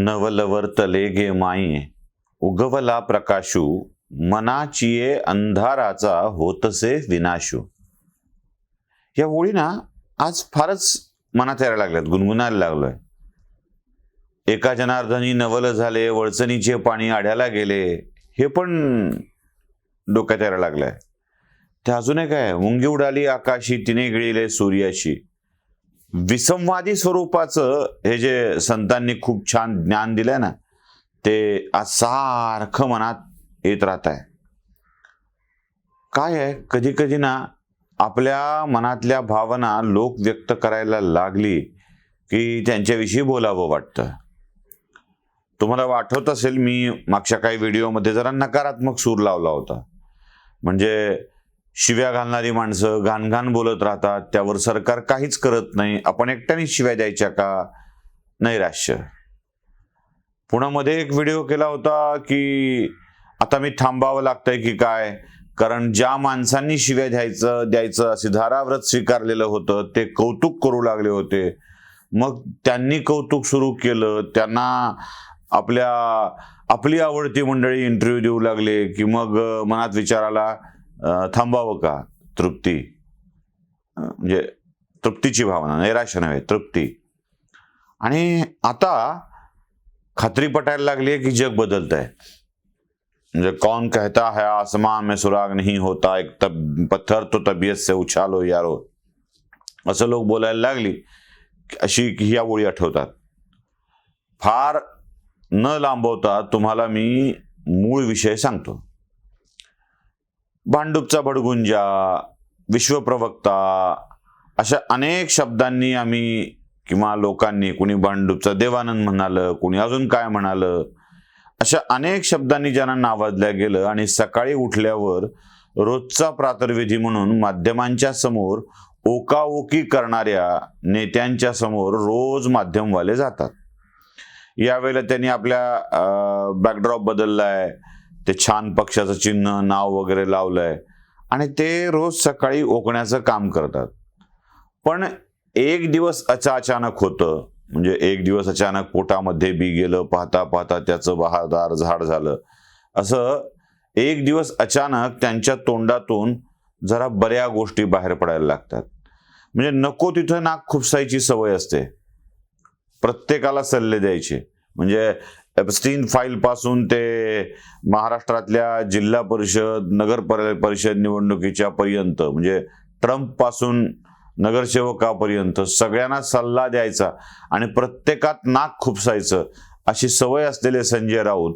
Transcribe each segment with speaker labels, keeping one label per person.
Speaker 1: नवलवर तले गे माई उगवला प्रकाशू मनाचिये अंधाराचा होतसे विनाशू. या होळी ना आज फारच मनात यायला लागल्यात गुणगुणायला लागलोय. एका जनार्दनी नवल झाले वळचणीचे पाणी आड्याला गेले हे पण डोक्यात यायला लागलंय. ते अजून काय मुंगी उडाली आकाशी तिने गिळले सूर्याशी. विसंवादी स्वरूपाचं हे जे संतांनी खूप छान ज्ञान दिलंय ना ते आज सारखं मनात येत राहत आहे. काय आहे? कधी कधी ना आपल्या मनातल्या भावना लोक व्यक्त करायला लागली की त्यांच्याविषयी बोलावं वाटतं. तुम्हाला आठवत असेल मी मागच्या काही व्हिडिओमध्ये जरा नकारात्मक सूर लावला होता. म्हणजे शिव्या घालणारी माणसं घाणघाण बोलत राहतात त्यावर सरकार काहीच करत नाही. आपण एकट्याने शिव्या द्यायच्या का? नैराश्य पुण्यामध्ये एक व्हिडिओ केला होता की आता मी थांबावं लागतंय की काय? कारण ज्या माणसांनी शिव्या द्यायचं द्यायचं असे धाराव्रत स्वीकारलेलं होतं ते कौतुक करू लागले होते. मग त्यांनी कौतुक सुरू केलं. त्यांना आपल्या आपली आवडती मंडळी इंटरव्ह्यू देऊ लागले की मग मनात विचार आला थांबावं का? तृप्ती. म्हणजे तृप्तीची भावना नैराश्य नव्हे तृप्ती. आणि आता खात्री पटायला लागली आहे की जग बदलत आहे म्हणजे कौन कहता है आसमान में सुराग नहीं होता एक तब पत्थर तो तबियत से उछालो यारो. असं लोक बोलायला लागली अशी ह्या ओळी आठवतात. फार न लांबवता तुम्हाला मी मूळ विषय सांगतो. भांडूपचा भडगुंजा विश्वप्रवक्ता अशा अनेक शब्दांनी आम्ही किंवा लोकांनी कुणी भांडूपचा देवानंद म्हणालं कुणी अजून काय म्हणालं अशा अनेक शब्दांनी ज्यांना नावाजल्या गेलं आणि सकाळी उठल्यावर रोजचा प्रातर्विधी म्हणून माध्यमांच्या समोर ओकाओकी करणाऱ्या नेत्यांच्या समोर रोज माध्यमवाले जातात. यावेळेला त्यांनी आपल्या बॅकड्रॉप बदललाय. ते छान पक्षाचं चिन्ह नाव वगैरे लावलंय. आणि ते रोज सकाळी ओकण्याचं काम करतात. पण एक दिवस अचा अचानक होतं म्हणजे एक दिवस अचानक पोटामध्ये बी गेलं पाहता पाहता त्याचं बहादार झाड झालं. असं एक दिवस अचानक त्यांच्या तोंडातून जरा बऱ्या गोष्टी बाहेर पडायला लागतात. म्हणजे नको तिथं नाक खुपसायची सवय असते. प्रत्येकाला सल्ले द्यायचे. म्हणजे एपस्टीन फाईल पासून ते महाराष्ट्रातल्या जिल्हा परिषद नगर परिषद निवडणुकीच्या पर्यंत म्हणजे ट्रम्पपासून नगरसेवकापर्यंत सगळ्यांना सल्ला द्यायचा आणि प्रत्येकात नाक खुपसायचं अशी सवय असलेले संजय राऊत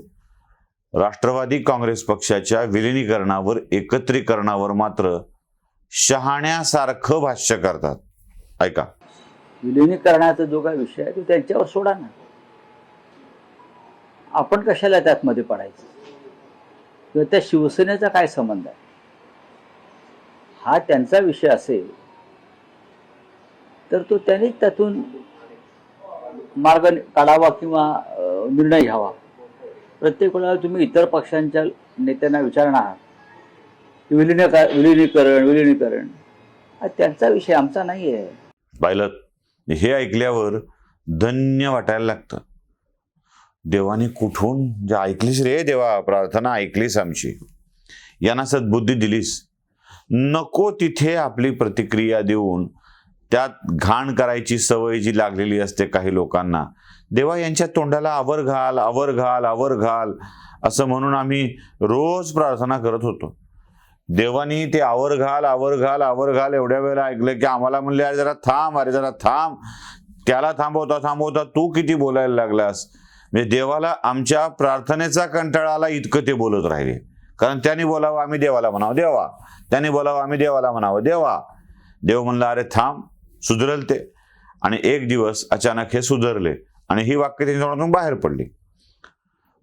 Speaker 1: राष्ट्रवादी काँग्रेस पक्षाच्या विलिनीकरणावर एकत्रीकरणावर मात्र शहाण्यासारखं भाष्य करतात. ऐका.
Speaker 2: विलिनीकरणाचा जो काय विषय आहे तो त्यांच्यावर सोडा ना. आपण कशाला त्यातमध्ये पडायचं? किंवा त्या शिवसेनेचा काय संबंध आहे? हा त्यांचा विषय असेल तर तो त्यांनीच त्यातून मार्ग काढावा किंवा निर्णय घ्यावा. प्रत्येक वेळेला तुम्ही इतर पक्षांच्या नेत्यांना विचारणार की विलिनीकर विलिनीकरण विलिनीकरण. हा त्यांचा विषय आमचा नाही आहे
Speaker 1: पाहिलं हे ऐकल्यावर धन्य वाटायला लागतं. देवाने कुठून जे ऐकलीस रे देवा प्रार्थना ऐकलीस आमची. यांना सद्बुद्धी दिलीस. नको तिथे आपली प्रतिक्रिया देऊन त्यात घाण करायची सवय जी लागलेली असते काही लोकांना. देवा यांच्या तोंडाला आवर घाल आवर घाल आवर घाल असं म्हणून आम्ही रोज प्रार्थना करत होतो. देवानी ते आवर घाल आवर घाल आवर घाल एवढ्या वेळेला ऐकलं की आम्हाला म्हणले अरे जरा थांब अरे जरा थांब. त्याला थांबवता थांबवता तू किती बोलायला लागलास? म्हणजे देवाला आमच्या प्रार्थनेचा कंटाळा आला इतकं ते बोलत राहिले. कारण त्यांनी बोलावं आम्ही देवाला म्हणावं देवा. त्यांनी बोलावं आम्ही देवाला म्हणावं देवा. देव म्हणला अरे थांब सुधरल ते. आणि एक दिवस अचानक हे सुधरले आणि ही वाक्य त्यांच्या तोंडातून बाहेर पडली.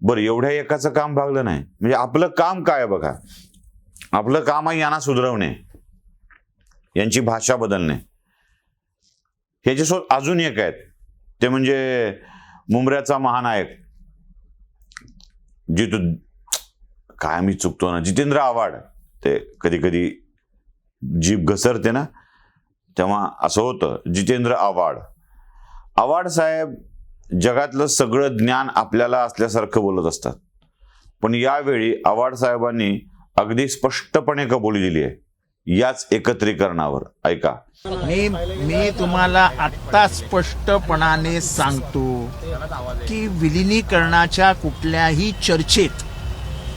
Speaker 1: बरं एवढ्या एकाचं काम भागलं नाही. म्हणजे आपलं काम काय आहे बघा? आपलं काम आहे यांना सुधरवणे. यांची भाषा बदलणे. ह्याच्यासोबत अजून एक आहेत. ते म्हणजे मुंबऱ्याचा महानायक. जितू काय मी चुकतो ना? जितेंद्र आव्हाड. ते कधी कधी जीभ घसरते ना? तेव्हा असं होतं जितेंद्र आव्हाड. आव्हाड साहेब जगातलं सगळं ज्ञान आपल्याला असल्यासारखं बोलत असतात. पण यावेळी आव्हाड साहेबांनी अगदी स्पष्टपणे कबुली दिली आहे. याच एकत्रीकरणावर. ऐका.
Speaker 3: मी मी तुम्हाला आत्ता स्पष्टपणाने सांगतो की विलिनीकरणाच्या कुठल्याही चर्चेत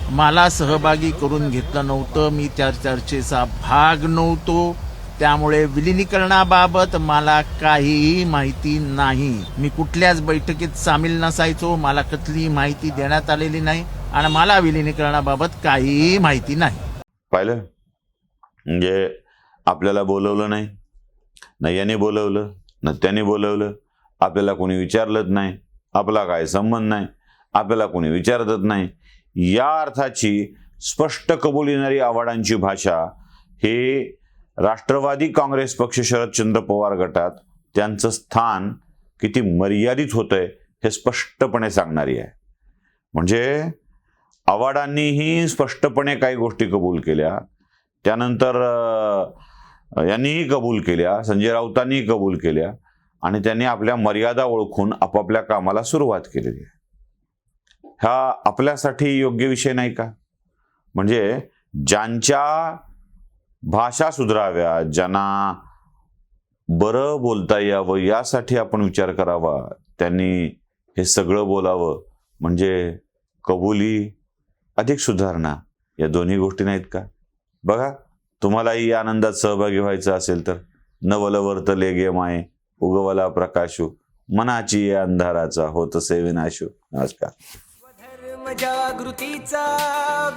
Speaker 3: मला सहभागी करून घेतलं नव्हतं. मी त्या चर्चेचा भाग नव्हतो. त्यामुळे विलिनीकरणाबाबत मला काहीही माहिती नाही. मी कुठल्याच बैठकीत सामील नसायचो. मला कसलीही माहिती देण्यात आलेली नाही आणि मला विलिनीकरणाबाबत काहीही माहिती नाही.
Speaker 1: पाहिलं? म्हणजे आपल्याला बोलवलं नाही. न याने बोलवलं न त्याने बोलवलं. आपल्याला कोणी विचारलंच नाही. आपला काय संबंध नाही. आपल्याला कोणी विचारतच नाही. या अर्थाची स्पष्ट कबूल येणारी आव्हाडांची भाषा हे राष्ट्रवादी काँग्रेस पक्ष शरदचंद्र पवार गटात त्यांचं स्थान किती मर्यादित होतंय हे स्पष्टपणे सांगणारी आहे. म्हणजे आव्हाडांनीही स्पष्टपणे काही गोष्टी कबूल केल्या. त्यानंतर यांनीही कबूल केल्या संजय राऊतांनीही कबूल केल्या आणि त्यांनी आपल्या मर्यादा ओळखून आपापल्या कामाला सुरुवात केलेली. आहे हा आपल्यासाठी योग्य विषय नाही का? म्हणजे ज्यांच्या भाषा सुधाराव्या ज्यांना बरं बोलता यावं यासाठी आपण विचार करावा त्यांनी हे सगळं बोलावं म्हणजे कबुली अधिक सुधारणा या दोन्ही गोष्टी नाहीत का? बघा तुम्हालाही या आनंदात सहभागी व्हायचं असेल तर. नवलवर्त लेगे माये उगवला प्रकाशू मनाची या अंधाराचा होत से विनाशू नमस्कार
Speaker 4: जागृतीचा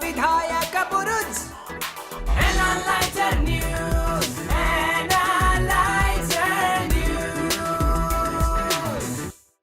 Speaker 4: विधायक पुरुष